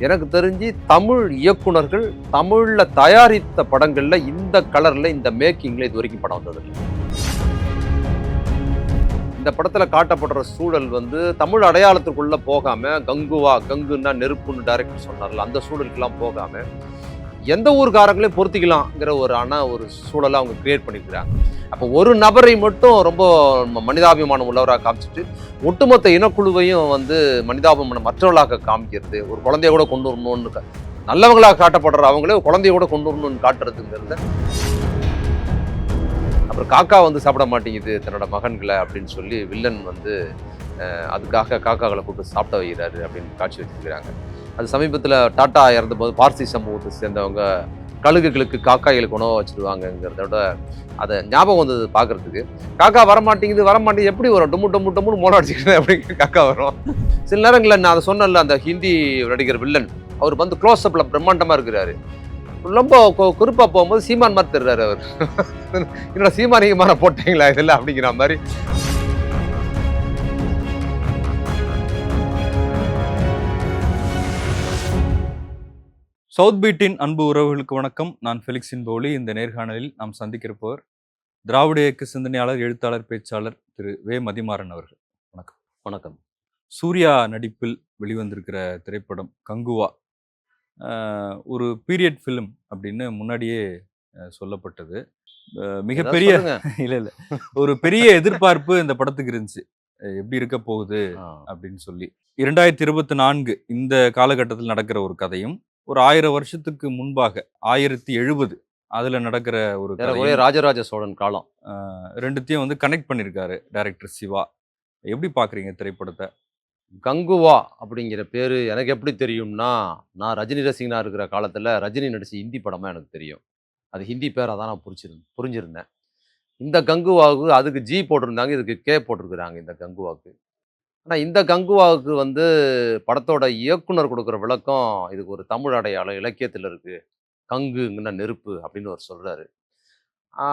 எனக்கு தெரிஞ்சு தமிழ் இயக்குனர்கள் தமிழில் தயாரித்த படங்களில் இந்த கலரில் இந்த மேக்கிங்கில் இது வரைக்கும் படம் வந்தது இந்த படத்தில் காட்டப்படுற சூழல் வந்து தமிழ் அடையாளத்துக்குள்ளே போகாமல் கங்குவா கங்குன்னா நெருப்புன்னு டைரக்டர் சொன்னார்ல அந்த சூழலுக்குலாம் போகாமல் எந்த ஊர்காரங்களையும் பொருத்திக்கலாம்ங்கிற ஒரு அண ஒரு சூழலை அவங்க கிரியேட் பண்ணிக்கிறாங்க அப்போ ஒரு நபரை மட்டும் ரொம்ப மனிதாபிமானம் உள்ளவராக காமிச்சிட்டு ஒட்டுமொத்த இனக்குழுவையும் வந்து மனிதாபிமானம் மற்றவர்களாக காமிக்கிறது ஒரு குழந்தைய கூட கொண்டு வரணும்னு நல்லவங்களாக காட்டப்படுற அவங்களே குழந்தைய கூட கொண்டு வரணும்னு காட்டுறதுங்கிறத. அப்புறம் காக்கா வந்து சாப்பிட மாட்டேங்குது தன்னோட மகன்களை அப்படின்னு சொல்லி வில்லன் வந்து அதுக்காக காக்காக்களை கூப்பிட்டு சாப்பிட வைக்கிறாரு அப்படின்னு காட்சி வச்சிருக்கிறாங்க. அது சமீபத்தில் டாட்டா இறந்தபோது பார்சி சமூகத்தை சேர்ந்தவங்க கழுகுகளுக்கு காக்காய்களுக்கு உணவு வச்சிருவாங்கங்கிறத விட அதை ஞாபகம் வந்தது பார்க்கறதுக்கு. காக்கா வரமாட்டேங்குது வரமாட்டேங்குது எப்படி வரும்? டொம்மு டொம்மு டொம்முன்னு மோட அடிச்சுக்கிட்டு அப்படிங்கிற காக்கா வரும். சில நேரங்களில் நான் அதை சொன்னேன்ல அந்த ஹிந்தி நடிகர் வில்லன் அவர் வந்து க்ளோஸ் அப்பில் பிரம்மாண்டமாக இருக்கிறாரு. ரொம்ப குறிப்பாக போகும்போது சீமான் மாதிரி தெரிறாரு அவர். என்னோட சீமானிகமான போட்டீங்களா இதெல்லாம் அப்படிங்கிற மாதிரி. சவுத் பீட்டின் அன்பு உறவுகளுக்கு வணக்கம். நான் ஃபெலிக்ஸின் பவுலி இந்த நேர்காணலில் நாம் சந்திக்கிறப்பவர் திராவிட இயக்க சிந்தனையாளர் எழுத்தாளர் பேச்சாளர் திரு. வே. மதிமாறன் அவர்கள். வணக்கம். சூர்யா நடிப்பில் வெளிவந்திருக்கிற திரைப்படம் கங்குவா. ஒரு பீரியட் ஃபிலிம் அப்படின்னு முன்னாடியே சொல்லப்பட்டது. மிகப்பெரிய. இல்ல இல்ல. ஒரு பெரிய எதிர்பார்ப்பு இந்த படத்துக்கு இருந்துச்சு. எப்படி இருக்க போகுது. அப்படின்னு சொல்லி. இரண்டாயிரத்தி இருபத்தி நான்கு இந்த காலகட்டத்தில் நடக்கிற ஒரு கதையும் ஒரு ஆயிரம் வருஷத்துக்கு முன்பாக ஆயிரத்தி எழுபது அதுல நடக்கிற ஒரு கதையும் ராஜராஜ சோழன் காலம். ரெண்டுத்தையும் வந்து கனெக்ட் பண்ணியிருக்காரு டைரக்டர் சிவா. எப்படி பாக்குறீங்க திரைப்படத்தை? கங்குவா அப்படிங்கிற பேரு எனக்கு எப்படி தெரியும்னா நான் ரஜினி ரசிகனா இருக்கிற காலத்துல ரஜினி நடிச்ச ஹிந்தி படமா எனக்கு தெரியும். அது ஹிந்தி பேரை தான் நான் புரிச்சிருந்தேன் புரிஞ்சிருந்தேன். இந்த கங்குவாவுக்கு அதுக்கு ஜி போட்டிருந்தாங்க இதுக்கு கே போட்டிருக்கிறாங்க இந்த கங்குவாவுக்கு. ஆனால் இந்த கங்குவாவுக்கு வந்து படத்தோட இயக்குனர் கொடுக்குற விளக்கம் இதுக்கு ஒரு தமிழ் அடையாளம் இலக்கியத்தில் இருக்குது கங்குங்கன்னா நெருப்பு அப்படின்னு அவர் சொல்கிறாரு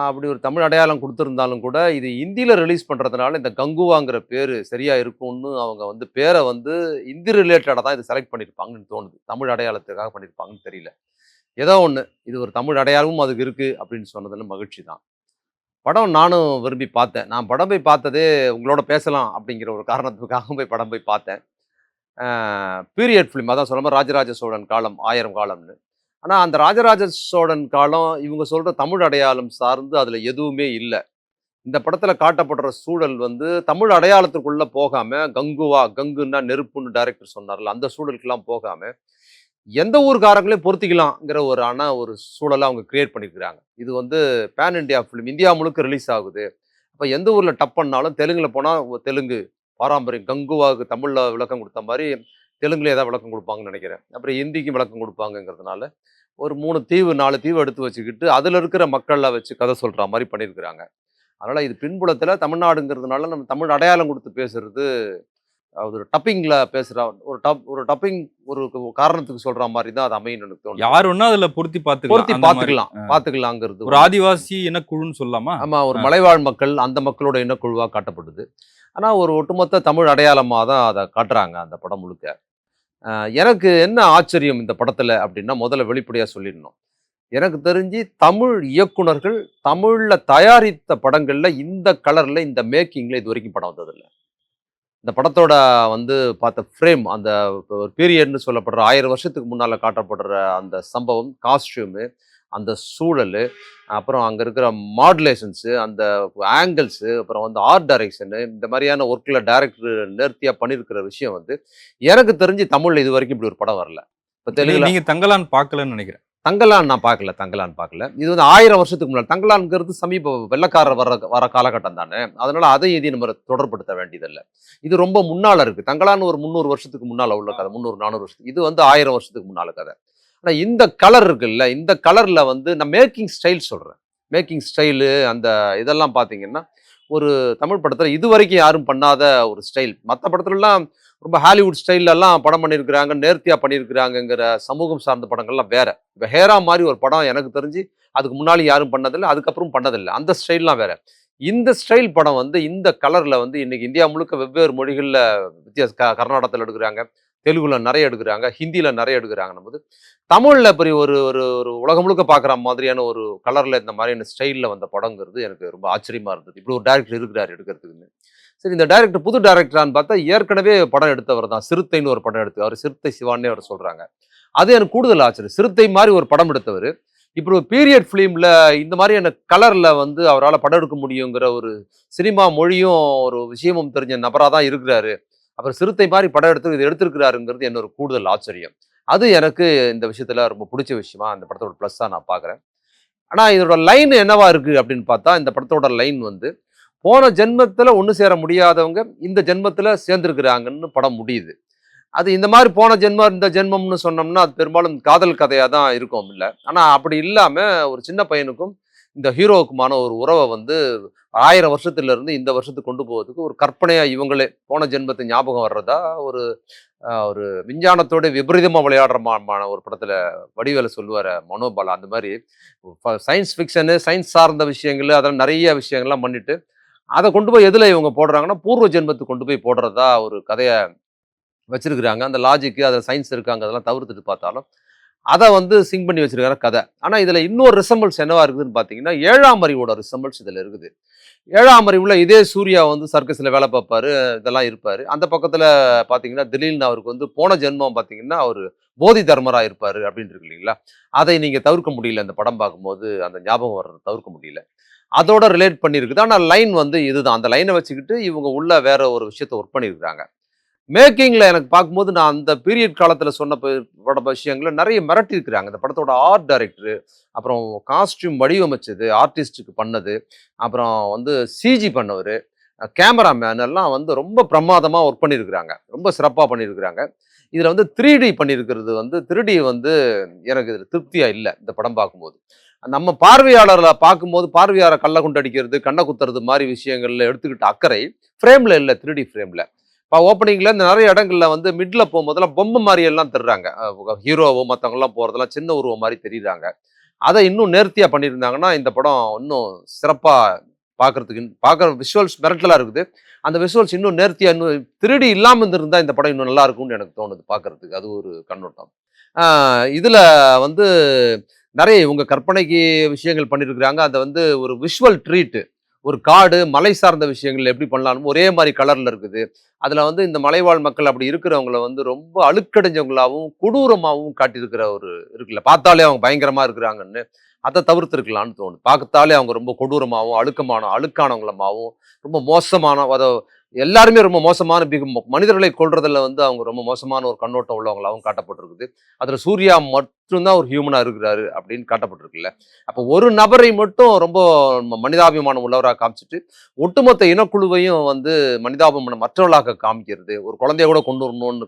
அப்படி ஒரு தமிழ் அடையாளம் கொடுத்துருந்தாலும் கூட இது இந்தியில் ரிலீஸ் பண்ணுறதுனால இந்த கங்குவாங்கிற பேர் சரியாக இருக்கும்னு அவங்க வந்து பேரை வந்து இந்தி ரிலேட்டடாக தான் இது செலக்ட் பண்ணியிருப்பாங்கன்னு தோணுது. தமிழ் அடையாளத்துக்காக பண்ணியிருப்பாங்கன்னு தெரியல. ஏதோ ஒன்று இது ஒரு தமிழ் அடையாளமும் அதுக்கு இருக்குது அப்படின்னு சொன்னதில் மகிழ்ச்சி தான். படம் நானும் விரும்பி பார்த்தேன். நான் படம் போய் பார்த்ததே உங்களோட பேசலாம் அப்படிங்கிற ஒரு காரணத்துக்காக போய் படம் போய் பார்த்தேன். பீரியட் ஃபிலிம் அதான் சொன்ன ராஜராஜ சோழன் காலம் ஆயிரம் காலம்னு. ஆனால் அந்த ராஜராஜ சோழன் காலம் இவங்க சொல்கிற தமிழ் அடையாளம் சார்ந்து அதில் எதுவுமே இல்லை. இந்த படத்தில் காட்டப்படுற சூழல் வந்து தமிழ் அடையாளத்துக்குள்ளே போகாமல் கங்குவா கங்குன்னா நெருப்புன்னு டைரக்டர் சொன்னார்ல அந்த சூழலுக்கெல்லாம் போகாமல் எந்த ஊர்காரங்களையும் பொருத்திக்கலாங்கிற ஒரு ஆனால் ஒரு சூழலை அவங்க கிரியேட் பண்ணியிருக்கிறாங்க இது வந்து பேன் இண்டியா ஃபிலிம் இந்தியா முழுக்க ரிலீஸ் ஆகுது. அப்போ எந்த ஊரில் டப் பண்ணாலும் தெலுங்கில் போனால் தெலுங்கு பாரம்பரியம் கங்குவாவுக்கு தமிழில் விளக்கம் கொடுத்த மாதிரி தெலுங்குல ஏதாவது விளக்கம் கொடுப்பாங்கன்னு நினைக்கிறேன். அப்புறம் ஹிந்திக்கும் விளக்கம் கொடுப்பாங்கங்கிறதுனால ஒரு மூணு தீவு நாலு தீவு எடுத்து வச்சுக்கிட்டு அதில் இருக்கிற மக்களை வச்சு கதை சொல்கிற மாதிரி பண்ணியிருக்கிறாங்க அதனால் இது பின்புலத்தில் தமிழ்நாடுங்கிறதுனால நம்ம தமிழ் அடையாளம் கொடுத்து பேசுறது ஒரு டப்பிங்கில் பேசுகிற ஒரு டப் ஒரு டப்பிங் ஒரு காரணத்துக்கு சொல்கிற மாதிரி தான் அது அமையும் எனக்கு தோணுது. யார் வேணா அதுல பொருத்தி பொருத்தி மாதிரி. பார்த்துக்கலாம் பார்த்துக்கலாங்கிறது ஒரு ஆதிவாசி இனக்குழுன்னு சொல்லலாமா? ஆமா ஒரு மலைவாழ் மக்கள் அந்த மக்களோட இனக்குழுவாக காட்டப்படுது. ஆனா ஒரு ஒட்டுமொத்த தமிழ் அடையாளமாக தான் அதை காட்டுறாங்க அந்த படம் முழுக்க. எனக்கு என்ன ஆச்சரியம் இந்த படத்துல அப்படின்னா முதல்ல வெளிப்படையா சொல்லிடணும். எனக்கு தெரிஞ்சு தமிழ் இயக்குனர்கள் தமிழ்ல தயாரித்த படங்கள்ல இந்த கலர்ல இந்த மேக்கிங்ல இது வரைக்கும் படம் வந்ததில்லை. இந்த படத்தோட வந்து பார்த்த ஃப்ரேம் அந்த ஒரு பீரியட்னு சொல்லப்படுற ஆயிரம் வருஷத்துக்கு முன்னால காட்டப்படுற அந்த சம்பவம் காஸ்டியூமு அந்த சூழல் அப்புறம் அங்கே இருக்கிற மாடுலேஷன்ஸு அந்த ஆங்கிள்ஸு அப்புறம் வந்து ஆர்ட் டைரக்ஷனு இந்த மாதிரியான ஒர்க்கில் டேரக்டர் நேர்த்தியாக பண்ணியிருக்கிற விஷயம் வந்து எனக்கு தெரிஞ்சு தமிழில் இது வரைக்கும் இப்படி ஒரு படம் வரல. இப்போ நீ- தெலுங்குல நீங்க தங்கலான்னு பார்க்கலன்னு நினைக்கிறேன். தங்கலான் நான் பார்க்கல தங்கலான் பார்க்கல. இது வந்து ஆயிரம் வருஷத்துக்கு முன்னாடி தங்கலான்ங்கிறது சமீப வெள்ளக்காரர் வர வர காலகட்டம் தானே. அதனால அதை இதையும் நம்ம தொடர்படுத்த வேண்டியதில்லை. இது ரொம்ப முன்னால் இருக்கு. தங்கலான் ஒரு முந்நூறு வருஷத்துக்கு முன்னால் உள்ள கதை முந்நூறு நானூறு வருஷத்துக்கு. இது வந்து ஆயிரம் வருஷத்துக்கு முன்னால் கதை. ஆனால் இந்த கலர் இருக்குல்ல இந்த கலரில் வந்து நான் மேக்கிங் ஸ்டைல் சொல்கிறேன் மேக்கிங் ஸ்டைலு அந்த இதெல்லாம் பார்த்தீங்கன்னா ஒரு தமிழ் படத்தில் இது வரைக்கும் யாரும் பண்ணாத ஒரு ஸ்டைல். மற்ற படத்துலலாம் ரொம்ப ஹாலிவுட் ஸ்டைல்ல படம் பண்ணியிருக்கிறாங்க நேர்த்தியாக பண்ணியிருக்கிறாங்கங்கிற சமூகம் சார்ந்த படங்கள்லாம் வேறு. இப்போ ஹேரா மாதிரி ஒரு படம் எனக்கு தெரிஞ்சு அதுக்கு முன்னாடி யாரும் பண்ணதில்லை அதுக்கப்புறம் பண்ணதில்லை. அந்த ஸ்டைல்லாம் வேறு. இந்த ஸ்டைல் படம் வந்து இந்த கலரில் வந்து இன்றைக்கி இந்தியா முழுக்க வெவ்வேறு மொழிகளில் வித்தியாச க கர்நாடகத்தில் எடுக்கிறாங்க. தெலுங்குல நிறைய எடுக்கிறாங்க ஹிந்தியில நிறைய எடுக்கிறாங்க போது தமிழ்ல இப்படி ஒரு ஒரு ஒரு உலகம் முழுக்க பார்க்குற மாதிரியான ஒரு கலர்ல இந்த மாதிரியான ஸ்டைலில் வந்த படங்கிறது எனக்கு ரொம்ப ஆச்சரியமா இருந்தது. இப்படி ஒரு டேரக்டர் இருக்கிறார் எடுக்கிறதுக்குன்னு. சரி இந்த டேரக்டர் புது டேரக்டரான்னு பார்த்தா ஏற்கனவே படம் எடுத்தவர் தான் சிறுத்தைன்னு ஒரு படம் எடுத்து அவர் சிறுத்தை சிவான்னே அவர் சொல்றாங்க. அது எனக்கு கூடுதல் ஆச்சரியம். சிறுத்தை மாதிரி ஒரு படம் எடுத்தவர். இப்படி ஒரு பீரியட் ஃபிலிமில் இந்த மாதிரியான கலரில் வந்து அவரால் படம் எடுக்க முடியுங்கிற ஒரு சினிமா மொழியும் ஒரு விஷயமும் தெரிஞ்ச நபராக தான் இருக்கிறாரு. அப்புறம் சிறுத்தை மாதிரி படம் எடுத்து இது எடுத்திருக்கிறாருங்கிறது என்னொரு கூடுதல் ஆச்சரியம். அது எனக்கு இந்த விஷயத்துல ரொம்ப பிடிச்ச விஷயமா அந்த படத்தோட ப்ளஸ்ஸாக நான் பார்க்குறேன் ஆனால் இதோட லைன் என்னவா இருக்குது அப்படின்னு பார்த்தா இந்த படத்தோட லைன் வந்து போன ஜென்மத்தில் ஒன்று சேர முடியாதவங்க இந்த ஜென்மத்தில் சேர்ந்துருக்குறாங்கன்னு படம் முடியுது. அது இந்த மாதிரி போன ஜென்மம் இந்த ஜென்மம்னு சொன்னோம்னா அது பெரும்பாலும் காதல் கதையாக தான் இருக்கும் இல்லை. ஆனால் அப்படி இல்லாமல் ஒரு சின்ன பையனுக்கும் இந்த ஹீரோவுக்குமான ஒரு உறவை வந்து ஆயிரம் வருஷத்துல இருந்து இந்த வருஷத்துக்கு கொண்டு போவதுக்கு ஒரு கற்பனையா இவங்களே போன ஜென்மத்து ஞாபகம் வர்றதா? ஒரு ஒரு விஞ்ஞானத்தோட விபரீதமாக விளையாடுறமான மான ஒரு படத்தில் வடிவேல சொல்லுவார் மனோபாலா அந்த மாதிரி. சயின்ஸ் ஃபிக்ஷனு சயின்ஸ் சார்ந்த விஷயங்கள் அதெல்லாம் நிறைய விஷயங்கள்லாம் பண்ணிட்டு அதை கொண்டு போய் எதில் இவங்க போடுறாங்கன்னா பூர்வ ஜென்மத்துக்கு கொண்டு போய் போடுறதா ஒரு கதையை வச்சிருக்கிறாங்க. அந்த லாஜிக்கு அதில் சயின்ஸ் இருக்காங்க அதெல்லாம் தவிர்த்துட்டு பார்த்தாலும் அதை வந்து சிங் பண்ணி வச்சிருக்கிற கதை. ஆனால் இதில் இன்னொரு ரிசம்பிள்ஸ் என்னவா இருக்குதுன்னு பார்த்தீங்கன்னா ஏழாம் அறிவோட ரிசம்பிள்ஸ் இதில் இருக்குது. ஏழாம் அறிவுல இதே சூர்யா வந்து சர்க்கஸில் வேலை பார்ப்பாரு இதெல்லாம் இருப்பார். அந்த பக்கத்தில் பார்த்தீங்கன்னா திடீர்னு அவருக்கு வந்து போன ஜென்மம் பார்த்தீங்கன்னா அவர் போதி தர்மரா இருப்பார் அப்படின்னு இருக்கு இல்லைங்களா? அதை நீங்கள் தவிர்க்க முடியல. அந்த படம் பார்க்கும்போது அந்த ஞாபகம் வர்றதை தவிர்க்க முடியல. அதோட ரிலேட் பண்ணியிருக்குது. ஆனால் லைன் வந்து இதுதான். அந்த லைனை வச்சுக்கிட்டு இவங்க உள்ள வேற ஒரு விஷயத்தை ஒர்க் பண்ணியிருக்கிறாங்க. மேக்கிங்கில் எனக்கு பார்க்கும்போது நான் அந்த பீரியட் காலத்தில் சொன்ன பட விஷயங்களை நிறைய மிரட்டியிருக்கிறாங்க. இந்த படத்தோட ஆர்ட் டைரக்டரு அப்புறம் காஸ்டியூம் வடிவமைச்சது ஆர்டிஸ்ட்டுக்கு பண்ணது அப்புறம் வந்து சிஜி பண்ணவர் கேமராமேன் எல்லாம் வந்து ரொம்ப பிரமாதமாக ஒர்க் பண்ணியிருக்கிறாங்க. ரொம்ப சிறப்பாக பண்ணியிருக்கிறாங்க. இதில் வந்து த்ரீ டி பண்ணியிருக்கிறது வந்து த்ரீ வந்து எனக்கு இதில் திருப்தியாக இல்லை இந்த படம் பார்க்கும்போது. நம்ம பார்வையாளர்களை பார்க்கும்போது பார்வையாளரை கள்ள குண்டு அடிக்கிறது கண்ணை குத்துறது மாதிரி விஷயங்கள்ல எடுத்துக்கிட்ட அக்கறை ஃப்ரேமில் இல்லை த்ரீ டி இப்போ ஓப்பனிங்கில் இந்த நிறைய இடங்களில் வந்து மிட்ல போகும்போதெல்லாம் பொம்மை மாதிரி எல்லாம் தர்றாங்க ஹீரோவோ மற்றவங்கலாம் போகிறதெல்லாம் சின்ன உருவம் மாதிரி தெரியுறாங்க. அதை இன்னும் நேர்த்தியாக பண்ணியிருந்தாங்கன்னா இந்த படம் இன்னும் சிறப்பாக பார்க்கறதுக்கு பார்க்குற விஷுவல்ஸ் மிரட்டலாக இருக்குது. அந்த விஷுவல்ஸ் இன்னும் நேர்த்தியாக இன்னும் திருடி இல்லாமல் இருந்திருந்தால் இந்த படம் இன்னும் நல்லா இருக்கும்னு எனக்கு தோணுது பார்க்கறதுக்கு. அது ஒரு கண்ணோட்டம். இதில் வந்து நிறைய இவங்க கற்பனைக்கு விஷயங்கள் பண்ணியிருக்கிறாங்க. அதை வந்து ஒரு விஷுவல் ட்ரீட்டு ஒரு காடு மலை சார்ந்த விஷயங்கள் எப்படி பண்ணலாம் ஒரே மாதிரி கலரில் இருக்குது. அதில் வந்து இந்த மலைவாழ் மக்கள் அப்படி இருக்கிறவங்கள வந்து ரொம்ப அழுக்கடைஞ்சவங்களாகவும் கொடூரமாகவும் காட்டியிருக்கிற ஒரு இருக்குல்ல. பார்த்தாலே அவங்க பயங்கரமாக இருக்கிறாங்கன்னு அதை தவிர்த்துருக்கலான்னு தோணுது. பார்த்தாலே அவங்க ரொம்ப கொடூரமாகவும் அழுக்கமான அழுக்கானவங்களமாகவும் ரொம்ப மோசமான அதை எல்லாருமே ரொம்ப மோசமான பிக- மனிதர்களை கொல்றதுல வந்து அவங்க ரொம்ப மோசமான ஒரு கண்ணோட்டம் உள்ளவங்களாகவும் காட்டப்பட்டிருக்குது. அதில் சூர்யா மட் மட்டும்தான் ஒரு ஹியூமனாக இருக்கிறாரு அப்படின்னு காட்டப்பட்டிருக்குல்ல. அப்போ ஒரு நபரை மட்டும் ரொம்ப மனிதாபிமானம் உள்ளவராக காமிச்சிட்டு ஒட்டுமொத்த இனக்குழுவையும் வந்து மனிதாபிமானம் மற்றவர்களாக காமிக்கிறது ஒரு குழந்தைய கூட கொண்டு வரணும்னு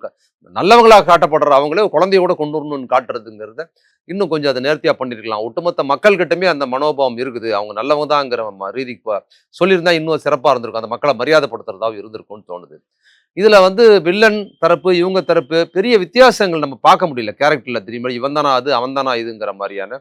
நல்லவங்களாக காட்டப்படுற அவங்களே ஒரு குழந்தைய கூட கொண்டு வரணும்னு காட்டுறதுங்கிறத இன்னும் கொஞ்சம் அதை நேர்த்தியாக பண்ணிருக்கலாம். ஒட்டுமொத்த மக்கள்கிட்டமே அந்த மனோபாவம் இருக்குது. அவங்க நல்லவங்க தாங்கிற ம- ரீதிக்கு ப- சொல்லியிருந்தா இன்னும் சிறப்பாக இருந்திருக்கும். அந்த மக்களை மரியாதைப்படுத்துறதாக இருந்திருக்கும்னு தோணுது. இதுல வந்து வில்லன் தரப்பு இவங்க தரப்பு பெரிய வித்தியாசங்கள் நம்ம பார்க்க முடியல. கேரக்டர்ல தெரியுமா? இவன் தானா அது அவன் தானா இதுங்கிற மாதிரியான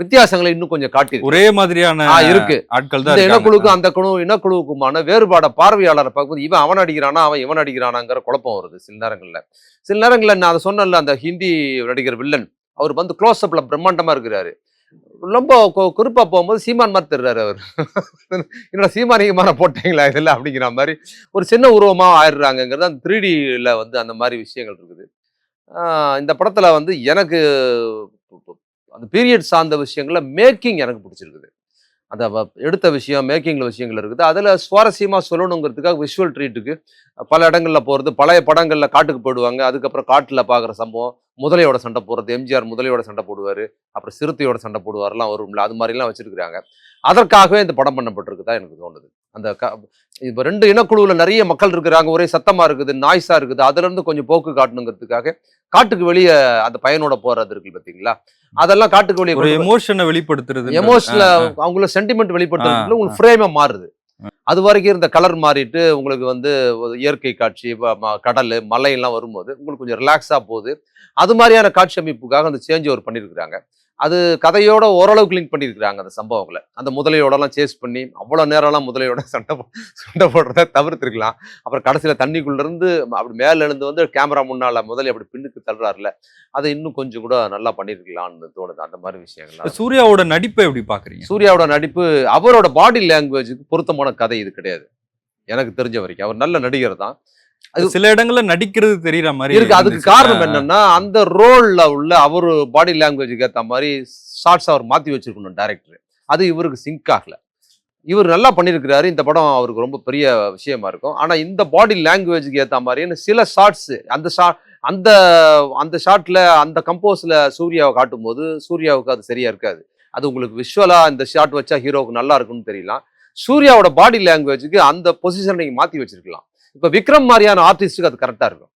வித்தியாசங்களை இன்னும் கொஞ்சம் காட்டி ஒரே மாதிரியான இருக்கு. ஆட்கள் தான் இனக்குழுக்கும். அந்த குழு இனக்குழுவுக்குமான வேறுபாட பார்வையாளரை பார்க்கும்போது இவன் அவன் அடிக்கிறானா அவன் இவன் அடிக்கிறானாங்கிற குழப்பம் வருது சில நேரங்கள்ல. சில நேரங்கள்ல நான் அதை சொன்னேன்ல அந்த ஹிந்தி நடிகர் வில்லன் அவர் வந்து க்ளோஸ் அப்ல பிரம்மாண்டமா இருக்கிறாரு. ரொம்ப கொ- போகும்போது சீமான் மாதிரி தெரிறாரு அவர். என்னோட சீமானிகமான போட்டீங்களா இதுல அப்படிங்கிற மாதிரி ஒரு சின்ன உருவமாக ஆயிடுறாங்கங்கிறது அந்த த்ரீ வந்து அந்த மாதிரி விஷயங்கள் இருக்குது. இந்த படத்தில் வந்து எனக்கு அந்த பீரியட் சார்ந்த விஷயங்களில் மேக்கிங் எனக்கு பிடிச்சிருக்குது. அந்த வ- எடுத்த விஷயம் மேக்கிங்கில் விஷயங்கள் இருக்குது. அதில் சுவாரஸ்யமாக சொல்லணுங்கிறதுக்காக விஷுவல் ட்ரீட்டுக்கு பல இடங்களில் போகிறது பழைய படங்களில் காட்டுக்கு போயிடுவாங்க. அதுக்கப்புறம் காட்டில் பார்க்குற சம்பவம் முதலையோட சண்டை போடுறது எம்ஜிஆர் முதலையோட சண்டை போடுவார் அப்புறம் சிறுத்தையோட சண்டை போடுவார்லாம் வரும்ல அது மாதிரிலாம் வச்சிருக்கிறாங்க. அதற்காகவே இந்த படம் பண்ணப்பட்டிருக்குதா எனக்கு தோணுது. அந்த க இப்போ ரெண்டு இனக்குழுவுல நிறைய மக்கள் இருக்கிறாங்க. ஒரே சத்தமா இருக்குது நாய்ஸா இருக்குது. அதுல இருந்து கொஞ்சம் போக்கு காட்டணுங்கிறதுக்காக காட்டுக்கு வெளியே அந்த பையனோட போறது இருக்கு பாத்தீங்களா? அதெல்லாம் காட்டுக்கு வெளியே ஒரு எமோஷனை வெளிப்படுத்துறது எமோஷனல அவங்கள சென்டிமெண்ட் வெளிப்படுத்துறதுல உங்களுக்கு ஃப்ரேமா மாறுது. அது வரைக்கும் இருந்த கலர் மாறிட்டு உங்களுக்கு வந்து ஒரு இயற்கை காட்சி கடல் மலை எல்லாம் வரும்போது உங்களுக்கு கொஞ்சம் ரிலாக்ஸா போகுது. அது மாதிரியான காட்சி அமைப்புக்காக அந்த சேஞ்ச் ஓவர் பண்ணியிருக்கிறாங்க அது கதையோட ஓரளவுக்கு லிங்க் பண்ணியிருக்கிறாங்க அந்த சம்பவங்களை. அந்த முதலையோடலாம் சேஸ் பண்ணி அவ்வளோ நேரம்லாம் முதலையோட சண்டை சண்டை போடுறத தவிர்த்திருக்கலாம். அப்புறம் கடைசியில் தண்ணிக்குள்ள இருந்து அப்படி மேல இருந்து வந்து கேமரா முன்னால முதல்ல அப்படி பின்னுக்கு தள்ளுறாருல அதை இன்னும் கொஞ்சம் கூட நல்லா பண்ணியிருக்கலாம்னு தோணுது. அந்த மாதிரி விஷயங்கள்லாம் சூர்யாவோட நடிப்பை எப்படி பாக்குறீங்க? சூர்யாவோட நடிப்பு அவரோட பாடி லாங்குவேஜுக்கு பொருத்தமான கதை இது கிடையாது. எனக்கு தெரிஞ்ச வரைக்கும். அவர் நல்ல நடிகர் தான். அது- சில இடங்கள்ல நடிக்கிறது தெரியற மாதிரி இருக்கு. அதுக்கு. காரணம் என்னன்னா அந்த ரோல்ல உள்ள அவரு பாடி லாங்குவேஜுக்கு ஏத்த மாதிரி ஷார்ட்ஸ் அவர் மாத்தி வச்சிருக்கணும் டைரக்டர் அது இவருக்கு சிங்க் ஆகல. இவர் நல்லா பண்ணியிருக்கிறாரு இந்த படம் அவருக்கு ரொம்ப பெரிய விஷயமா இருக்கும். ஆனா இந்த பாடி லாங்குவேஜுக்கு ஏத்த மாதிரின்னு சில ஷார்ட்ஸ் அந்த ஷார்ட் அந்த அந்த ஷாட்ல அந்த கம்போஸ்ல சூர்யாவை காட்டும் போது சூர்யாவுக்கு அது சரியா இருக்காது. அது உங்களுக்கு விஷுவலா இந்த ஷாட் வச்சா ஹீரோவுக்கு நல்லா இருக்கும்னு தெரியலாம். சூர்யாவோட பாடி லாங்குவேஜுக்கு அந்த பொசிஷன் நீங்க மாத்தி வச்சிருக்கலாம். இப்ப விக்ரம் மாதிரியான ஆர்டிஸ்ட்டுக்கு அது கரெக்டா இருக்கும்.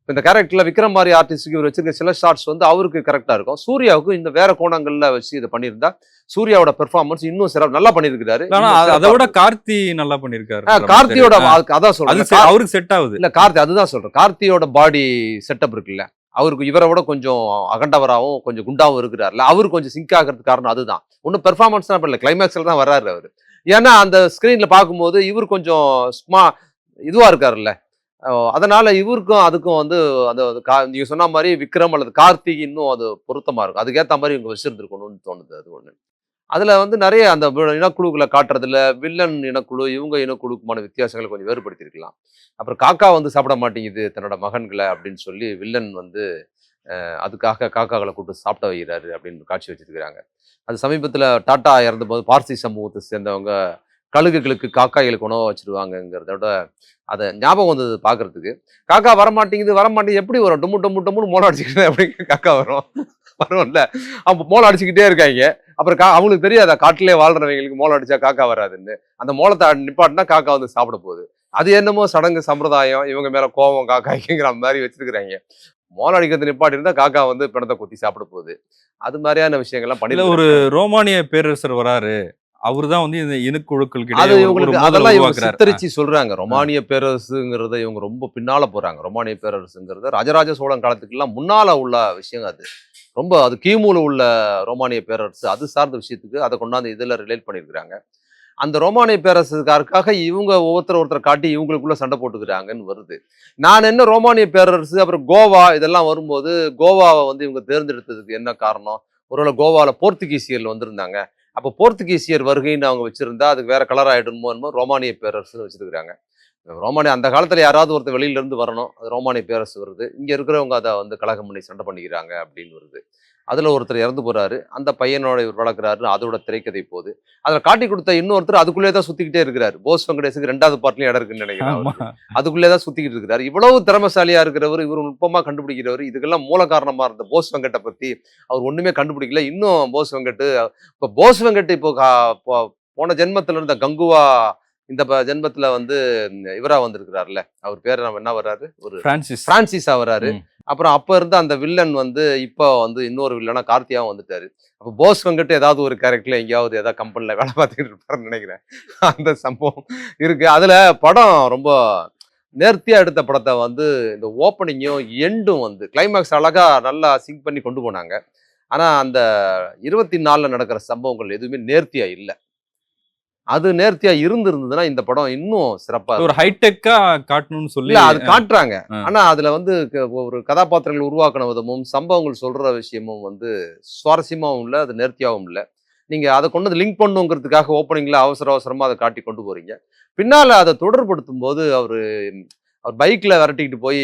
இப்ப இந்த கேரக்டர்ல விக்ரம் மாதிரி ஆர்டிஸ்ட்டுக்கு இவர் வச்சிருக்க சில ஷார்ட்ஸ் வந்து அவருக்கு கரெக்டா இருக்கும். சூர்யாவுக்கு இந்த வேற கோணங்கள்ல வச்சு இதை பண்ணியிருந்தா சூர்யாவோட பெர்ஃபார்மன்ஸ் இன்னும் சிறப்பு நல்லா பண்ணியிருக்கிறாரு. அது- விட. கார்த்தி நல்லா பண்ணிருக்காரு ஆ, கார்த்தியோட அதான் அது சொல்றேன் அவருக்கு செட் ஆகுது. இல்ல கார்த்தி அதுதான் சொல்றேன். கார்த்தியோட பாடி செட்டப் இருக்குல்ல அவருக்கு இவரை விட கொஞ்சம் அகண்டவராகவும் கொஞ்சம் குண்டாவும் இருக்கிறாருல. அவர் கொஞ்சம் சிங்க் ஆகிறதுக்கு காரணம் அதுதான். ஒன்றும் பெர்ஃபார்மன்ஸ் தான் பண்ணல கிளைமேக்ஸ்ல தான் வர்றாரு அவர். ஏன்னா அந்த ஸ்கிரீன்ல பார்க்கும்போது இவர் கொஞ்சம் ஸ்மா இதுவாக இருக்காருல்ல. அதனால் இவருக்கும் அதுக்கும் வந்து அந்த கா- நீங்கள் சொன்ன மாதிரி விக்ரம் அல்லது கார்த்திக் இன்னும் அது பொருத்தமாக இருக்கும். அதுக்கேற்ற மாதிரி இவங்க வச்சிருந்துருக்கணும்னு தோணுது அது ஒன்று அதில் வந்து நிறைய அந்த இனக்குழுக்களை காட்டுறதுல வில்லன் இனக்குழு இவங்க இனக்குழுக்குமான வித்தியாசங்களை கொஞ்சம் வேறுபடுத்தியிருக்கலாம். அப்புறம் காக்கா வந்து சாப்பிட மாட்டேங்குது தன்னோட மகன்களை அப்படின்னு சொல்லி வில்லன் வந்து அதுக்காக காக்காக்களை கூப்பிட்டு சாப்பிட வைக்கிறாரு அப்படின்னு காட்சி வச்சிருக்கிறாங்க. அது சமீபத்தில் டாட்டா இறந்தபோது பார்சி சமூகத்தை சேர்ந்தவங்க கழுகுகளுக்கு காக்காய்களுக்கு உணவு வச்சிருவாங்கங்கிறத விட அதை ஞாபகம் வந்தது பார்க்கறதுக்கு காக்கா வரமாட்டேங்குது வரமாட்டேங்குது எப்படி வரும்? டொம்மு டொம்மு டொம்முன்னு மோளம் அடிச்சுக்கிட்டே அப்படி காக்கா வரும். வரும்ல. அவங்க மோளம் அடிச்சுக்கிட்டே இருக்காங்க. அப்புறம் கா அவங்களுக்கு தெரியாதா? காட்டிலே வாழ்றவங்களுக்கு மோளம் அடிச்சா காக்கா வராதுன்னு. அந்த மோளத்தை நிப்பாட்டினா காக்கா வந்து சாப்பிட போகுது. அது என்னமோ சடங்கு சம்பிரதாயம் இவங்க மேல கோவம் காக்காய்க்குங்கிற மாதிரி வச்சிருக்கிறாங்க. மோளம் அடிக்கிறது நிப்பாட்டி இருந்தா காக்கா வந்து பிணத்தை கொத்தி சாப்பிட போகுது. அது மாதிரியான விஷயங்கள்லாம் பண்ணி ஒரு ரோமானிய பேரரசர் வராரு. அவர்தான் வந்து இந்த ஒரு இவங்களுக்கு அதெல்லாம் இவங்க. சித்தரிச்சு சொல்றாங்க. ரொமானிய பேரரசுங்கிறத இவங்க ரொம்ப பின்னால போறாங்க ரொமானிய பேரரசுங்கிறத ராஜராஜ சோழன் காலத்துக்கெல்லாம் முன்னால உள்ள விஷயம் அது. ரொம்ப அது கிமுல உள்ள ரோமானிய பேரரசு அது சார்ந்த விஷயத்துக்கு அதை கொண்டாந்து இதுல ரிலேட் பண்ணியிருக்கிறாங்க. அந்த ரோமானிய பேரரசுக்காருக்காக இவங்க ஒவ்வொருத்தர் ஒருத்தர் காட்டி இவங்களுக்குள்ள சண்டை போட்டுக்கிறாங்கன்னு வருது. நான் என்ன ரோமானிய பேரரசு அப்புறம் கோவா இதெல்லாம் வரும்போது கோவாவை வந்து இவங்க தேர்ந்தெடுத்ததுக்கு என்ன காரணம்? ஒருவேளை கோவாவில் போர்த்துகீசியர்கள் வந்திருந்தாங்க. அப்போ போர்த்துகீசியர் வருகைன்னு அவங்க வச்சுருந்தா அதுக்கு வேற கலர் ஆயிடுமோ ரோமானிய பேரரசுன்னு வச்சிருக்காங்க ரோமானிய அந்த காலத்தில் யாராவது ஒருத்தர் வெளியிலேருந்து வரணும் அது ரோமானிய பேரரசு வருது. இங்கே இருக்கிறவங்க அதை வந்து கலகம் பண்ணி சண்டை பண்ணிக்கிறாங்க அப்படின்னு வருது. அதுல ஒருத்தர் இறந்து போறாரு. அந்த பையனோட இவர் வளர்க்குறாரு அதோட திரைக்கதை போகுது. அதுல காட்டி கொடுத்த இன்னொருத்தர் அதுக்குள்ளே தான் சுத்திக்கிட்டே இருக்கிறாரு. போஸ் வெங்கடேஷுக்கு ரெண்டாவது பார்ட்லயும் இடம் இருக்குன்னு நினைக்கிறேன். அதுக்குள்ளே தான் சுத்திக்கிட்டு இருக்கிறாரு. இவ்வளவு திறமசாலியா இருக்கிறவர் இவர் நுட்பமா கண்டுபிடிக்கிறவர் இதுக்கெல்லாம் மூல காரணமா இருந்த போஸ் வெங்கட்டை பத்தி அவர் ஒண்ணுமே கண்டுபிடிக்கல. இன்னும் போஸ் வெங்கட் இப்ப போஸ் வெங்கட் இப்போ போன ஜென்மத்துல இருந்த கங்குவா இந்த ஜென்மத்துல வந்து இவரா வந்திருக்கிறாருல்ல அவர் பேர் நம்ம என்ன வர்றாரு? ஒரு பிரான்சிஸ் பிரான்சிஸா வராரு ம். அப்புறம் அப்போ இருந்த அந்த வில்லன் வந்து இப்போ வந்து இன்னொரு வில்லனா கார்த்தியாவும் வந்துட்டாரு. அப்போ போஸ் வந்துட்டு ஏதாவது ஒரு கேரக்டர்ல எங்கேயாவது ஏதாவது கம்பெனியில் வேலை பார்த்துட்டு இருப்பாருன்னு நினைக்கிறேன். அந்த சம்பவம் இருக்கு. அதுல படம் ரொம்ப நேர்த்தியாக எடுத்த படத்தை வந்து இந்த ஓப்பனிங்கும் எண்டும் வந்து கிளைமேக்ஸ் அழகாக நல்லா சிங்க் பண்ணி கொண்டு போனாங்க. ஆனால் அந்த இருபத்தி நாலில் நடக்கிற சம்பவங்கள் எதுவுமே நேர்த்தியாக இல்லை. அது நேர்த்தியா இருந்திருந்ததுன்னா இந்த படம் இன்னும் சிறப்பா ஒரு ஹைடெக்கா காட்டணும்னு சொல்லி அது காட்டுறாங்க. ஆனா அதுல வந்து ஒரு கதாபாத்திரங்கள் உருவாக்கின விதமும் சம்பவங்கள் சொல்ற விஷயமும் வந்து சுவாரஸ்யமாவும் இல்ல அது நேர்த்தியாவும் இல்ல. நீங்க அதை கொண்டு வந்து லிங்க் பண்ணுங்கிறதுக்காக ஓப்பனிங்ல அவசர அவசரமா அதை காட்டி கொண்டு போறீங்க. பின்னால அதை தொடர்படுத்தும் போது அவரு அவர் பைக்ல விரட்டிக்கிட்டு போய்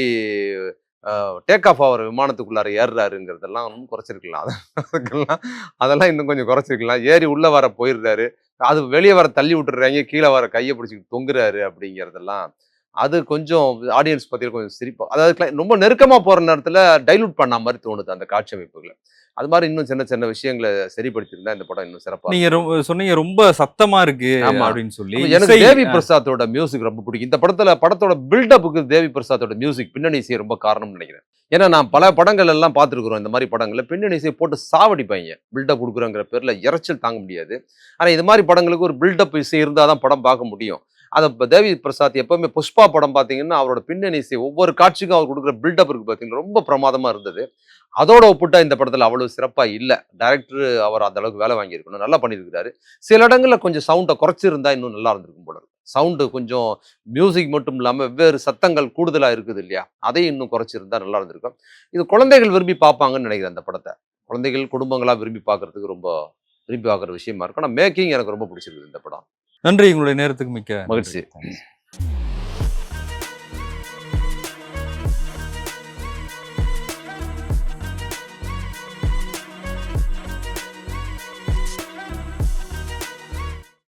டேக் ஆஃப் ஆகிற விமானத்துக்குள்ளார ஏறுறாருங்கிறதெல்லாம் இன்னும் குறைச்சிருக்கலாம். அதுக்கெல்லாம் அதெல்லாம் இன்னும் கொஞ்சம் குறைச்சிருக்கலாம். ஏறி உள்ள வர போயிடுறாரு. அது வெளியே வர தள்ளி விட்டுறாங்க கீழே வர கையை பிடிச்சிக்கிட்டு தொங்குறாரு அப்படிங்கிறதெல்லாம் அது கொஞ்சம் ஆடியன்ஸ் பத்தியில கொஞ்சம் சிரிப்பா அதாவது ரொம்ப நெருக்கமா போற நேரத்துல டைலூட் பண்ண மாதிரி தோணுது அந்த காட்சி அமைப்புகளை. அது மாதிரி இன்னும் சின்ன சின்ன விஷயங்களை சரிப்படுத்தியிருந்தா இந்த படம் இன்னும் சிறப்பா நீங்க ரொம்ப சொன்னீங்க ரொம்ப சத்தமா இருக்கு ஆமா. அப்படின்னு சொல்லி. எனக்கு தேவி பிரசாத்தோட மியூசிக் ரொம்ப பிடிக்கும். இந்த படத்துல படத்தோட பில்டப்புக்கு தேவி பிரசாத்தோட மியூசிக் பின்னணி இசை ரொம்ப காரணம்னு நினைக்கிறேன். ஏன்னா நான் பல படங்கள் எல்லாம் பார்த்துருக்குறோம் இந்த மாதிரி படங்கள்ல. பின்னணி இசை போட்டு சாவடிப்பாங்க. பில்டப் கொடுக்குறோங்கிற பேர்ல இறைச்சல் தாங்க முடியாது. ஆனா இது மாதிரி படங்களுக்கு ஒரு பில்டப் இசை இருந்தால் தான் படம் பார்க்க முடியும். அதை தேவி பிரசாத் எப்பவுமே புஷ்பா படம் பார்த்தீங்கன்னா அவரோட பின்னணி இசை ஒவ்வொரு காட்சிக்கும் அவர் கொடுக்குற பில்டப் இருக்கு பார்த்தீங்கன்னா ரொம்ப பிரமாதமாக இருந்தது. அதோட ஒப்பிட்டா இந்த படத்தில் அவ்வளோ சிறப்பாக இல்லை. டேரக்டர் அவர் அந்த அளவுக்கு வேலை வாங்கியிருக்கணும். நல்லா பண்ணியிருக்கிறாரு. சில இடங்களில் கொஞ்சம் சவுண்டை குறைச்சிருந்தா இன்னும் நல்லா இருந்திருக்கும் போல சவுண்டு கொஞ்சம் மியூசிக் மட்டும் இல்லாமல் வெவ்வேறு சத்தங்கள் கூடுதலாக இருக்குது இல்லையா? அதையும் இன்னும் குறைச்சிருந்தா நல்லா இருந்திருக்கும். இது குழந்தைகள் விரும்பி பார்ப்பாங்கன்னு நினைக்கிறேன் அந்த படத்தை. குழந்தைகள் குடும்பங்களாக விரும்பி பார்க்கறதுக்கு ரொம்ப விரும்பி பார்க்குற விஷயமா இருக்கும். ஆனால் மேக்கிங் எனக்கு ரொம்ப பிடிச்சிருக்குது இந்த படம். நன்றி. உங்களுடைய நேரத்துக்கு மிக்க மகிழ்ச்சி.